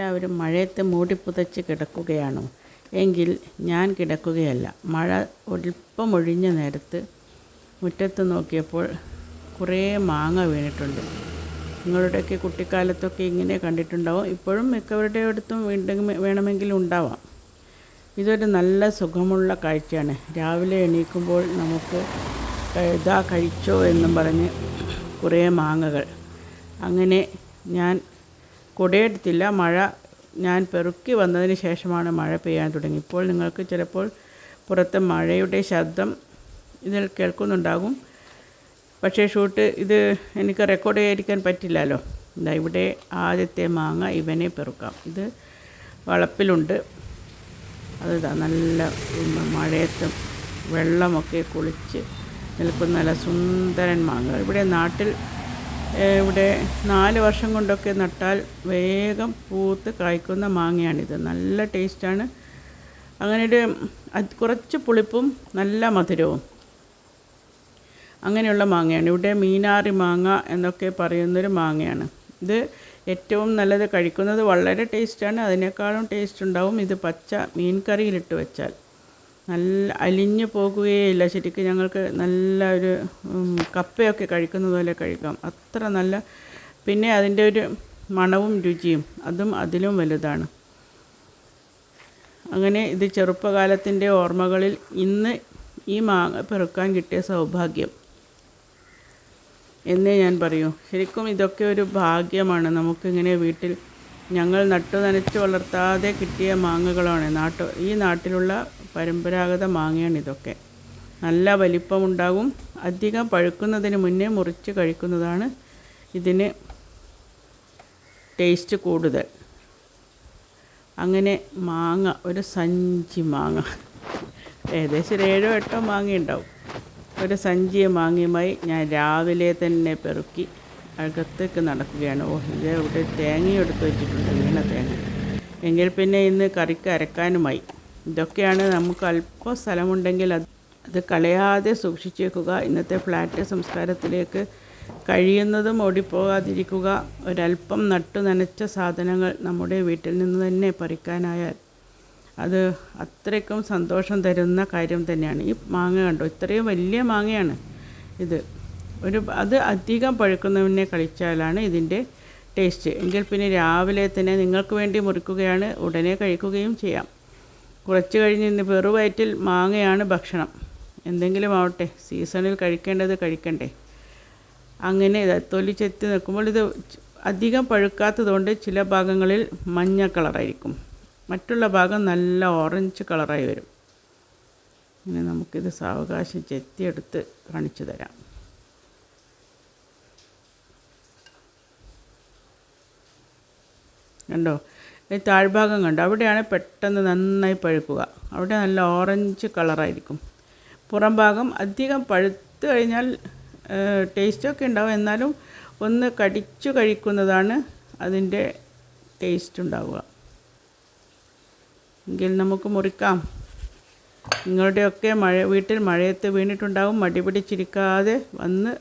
എല്ലാവരും മഴയത്ത് മൂടിപ്പുതച്ച് കിടക്കുകയാണോ. എങ്കിൽ ഞാൻ കിടക്കുകയല്ല. മഴ ഒൽപ്പമൊഴിഞ്ഞ നേരത്ത് മുറ്റത്ത് നോക്കിയപ്പോൾ കുറേ മാങ്ങ വീണിട്ടുണ്ട്. നിങ്ങളുടെയൊക്കെ കുട്ടിക്കാലത്തൊക്കെ ഇങ്ങനെ കണ്ടിട്ടുണ്ടാവും. ഇപ്പോഴും മിക്കവരുടെ അടുത്തും വീണ്ടും വേണമെങ്കിലും ഉണ്ടാവാം. ഇതൊരു നല്ല സുഖമുള്ള കാഴ്ചയാണ്. രാവിലെ എണീക്കുമ്പോൾ നമുക്ക് ഇതാ കഴിച്ചോ എന്നും പറഞ്ഞ് കുറേ മാങ്ങകൾ. അങ്ങനെ ഞാൻ കുടയെടുത്തില്ല. മഴ ഞാൻ പെറുക്കി വന്നതിന് ശേഷമാണ് മഴ പെയ്യാൻ തുടങ്ങി. ഇപ്പോൾ നിങ്ങൾക്ക് ചിലപ്പോൾ പുറത്ത് മഴയുടെ ശബ്ദം ഇതിൽ കേൾക്കുന്നുണ്ടാകും. പക്ഷേ ഷൂട്ട് ഇത് എനിക്ക് റെക്കോർഡ് ചെയ്യാതിരിക്കാൻ പറ്റില്ലല്ലോ. ഇതാ ഇവിടെ ആദ്യത്തെ മാങ്ങ ഇവനെ പെറുക്കാം. ഇത് വളപ്പിലുണ്ട്. അത് നല്ല മഴയത്ത് വെള്ളമൊക്കെ കുളിച്ച് നിൽക്കുന്ന നല്ല സുന്ദരൻ മാങ്ങ ഇവിടെ നാട്ടിൽ ഇവിടെ നാല് വർഷം കൊണ്ടൊക്കെ നട്ടാൽ വേഗം പൂത്ത് കായ്ക്കുന്ന മാങ്ങയാണിത്. നല്ല ടേസ്റ്റാണ്. അങ്ങനെ ഒരു കുറച്ച് പുളിപ്പും നല്ല മധുരവും അങ്ങനെയുള്ള മാങ്ങയാണ്. ഇവിടെ മീനാറി മാങ്ങ എന്നൊക്കെ പറയുന്നൊരു മാങ്ങയാണ്. ഇത് ഏറ്റവും നല്ലത് കഴിക്കുന്നത് വളരെ ടേസ്റ്റാണ്. അതിനേക്കാളും ടേസ്റ്റ് ഉണ്ടാവും ഇത് പച്ച മീൻ കറിയിലിട്ട് വെച്ചാൽ. നല്ല അലിഞ്ഞു പോകുകയില്ല ശരിക്കും ഞങ്ങൾക്ക് നല്ല ഒരു കപ്പയൊക്കെ കഴിക്കുന്നത് പോലെ കഴിക്കാം. അത്ര നല്ല പിന്നെ അതിന്റെ ഒരു മണവും രുചിയും അതും അതിലും വലുതാണ്. അങ്ങനെ ഇത് ചെറുപ്പകാലത്തിന്റെ ഓർമ്മകളിൽ ഇന്ന് ഈ മാങ്ങ പെറുക്കാൻ കിട്ടിയ സൗഭാഗ്യം എന്നേ ഞാൻ പറയൂ. ശരിക്കും ഇതൊക്കെ ഒരു ഭാഗ്യമാണ്. നമുക്കിങ്ങനെ വീട്ടിൽ ഞങ്ങൾ നട്ടു നനച്ച് വളർത്താതെ കിട്ടിയ മാങ്ങകളാണ്. നാട്ടു ഈ നാട്ടിലുള്ള പരമ്പരാഗത മാങ്ങയാണ് ഇതൊക്കെ. നല്ല വലിപ്പമുണ്ടാകും. അധികം പഴുക്കുന്നതിന് മുന്നേ മുറിച്ച് കഴിക്കുന്നതാണ് ഇതിന് ടേസ്റ്റ് കൂടുതൽ. അങ്ങനെ മാങ്ങ ഒരു സഞ്ചി മാങ്ങ. ഏകദേശം ഒരു ഏഴോ എട്ടോ മാങ്ങയുണ്ടാവും. ഒരു സഞ്ചി മാങ്ങയുമായി ഞാൻ രാവിലെ തന്നെ പെറുക്കി അകത്തേക്ക് നടക്കുകയാണ്. ഓ ഇത് ഇവിടെ തേങ്ങ എടുത്ത് വെച്ചിട്ടുണ്ട് വീണ തേങ്ങ. എങ്കിൽ പിന്നെ ഇന്ന് കറിക്ക് അരക്കാനുമായി. ഇതൊക്കെയാണ് നമുക്ക് അല്പം സ്ഥലമുണ്ടെങ്കിൽ അത് അത് കളയാതെ സൂക്ഷിച്ചേക്കുക ഇന്നത്തെ ഫ്ലാറ്റ് സംസ്കാരത്തിലേക്ക് കഴിയുന്നതും ഓടിപ്പോകാതിരിക്കുക. ഒരല്പം നട്ടു നനച്ച സാധനങ്ങൾ നമ്മുടെ വീട്ടിൽ നിന്ന് തന്നെ പറിക്കാനായാൽ അത് അത്രയ്ക്കും സന്തോഷം തരുന്ന കാര്യം തന്നെയാണ്. ഈ മാങ്ങ കണ്ടോ? ഇത്രയും വലിയ മാങ്ങയാണ് ഇത്. ഒരു അത് അധികം പഴുക്കുന്നതിനെ കഴിച്ചാലാണ് ഇതിന്റെ ടേസ്റ്റ്. എങ്കിൽ പിന്നെ രാവിലെ തന്നെ നിങ്ങൾക്ക് വേണ്ടി മുറിക്കുകയാണ് ഉടനെ കഴിക്കുകയും ചെയ്യാം. കുറച്ച് കഴിഞ്ഞ് ഇന്ന് വെറുവയറ്റിൽ മാങ്ങയാണ് ഭക്ഷണം. എന്തെങ്കിലും ആവട്ടെ സീസണിൽ കഴിക്കേണ്ടത് കഴിക്കണ്ടേ. അങ്ങനെ ഇത് തൊലി ചെത്തി നിൽക്കുമ്പോൾ ഇത് അധികം പഴുക്കാത്തതുകൊണ്ട് ചില ഭാഗങ്ങളിൽ മഞ്ഞ കളറായിരിക്കും. മറ്റുള്ള ഭാഗം നല്ല ഓറഞ്ച് കളറായി വരും. ഇനി നമുക്കിത് സാവകാശം ചെത്തിയെടുത്ത് കാണിച്ചു തരാം. കണ്ടോ? ഈ താഴ്ഭാഗം കണ്ടോ? അവിടെയാണ് പെട്ടെന്ന് നന്നായി പഴുക്കുക. അവിടെ നല്ല ഓറഞ്ച് കളറായിരിക്കും. പുറം ഭാഗം അധികം പഴുത്ത് കഴിഞ്ഞാൽ ടേസ്റ്റൊക്കെ ഉണ്ടാവും. എന്നാലും ഒന്ന് കടിച്ചു കഴിക്കുന്നതാണ് അതിന്റെ ടേസ്റ്റ് ഉണ്ടാവുക. എങ്കിൽ നമുക്ക് മുറിക്കാം. നിങ്ങളുടെയൊക്കെ മഴ വീട്ടിൽ മഴയത്ത് വീണിട്ടുണ്ടാവും. മടി പിടിച്ചിരിക്കാതെ വന്ന്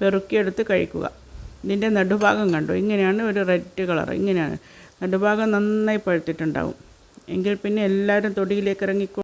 പെറുക്കിയെടുത്ത് കഴിക്കുക. ഇതിന്റെ നടുഭാഗം കണ്ടു? ഇങ്ങനെയാണ് ഒരു റെഡ് കളർ ഇങ്ങനെയാണ്. നടുഭാഗം നന്നായി പഴുത്തിട്ടുണ്ടാവും. എങ്കിൽ പിന്നെ എല്ലാവരും തൊടിയിലേക്ക് ഇറങ്ങിക്കോ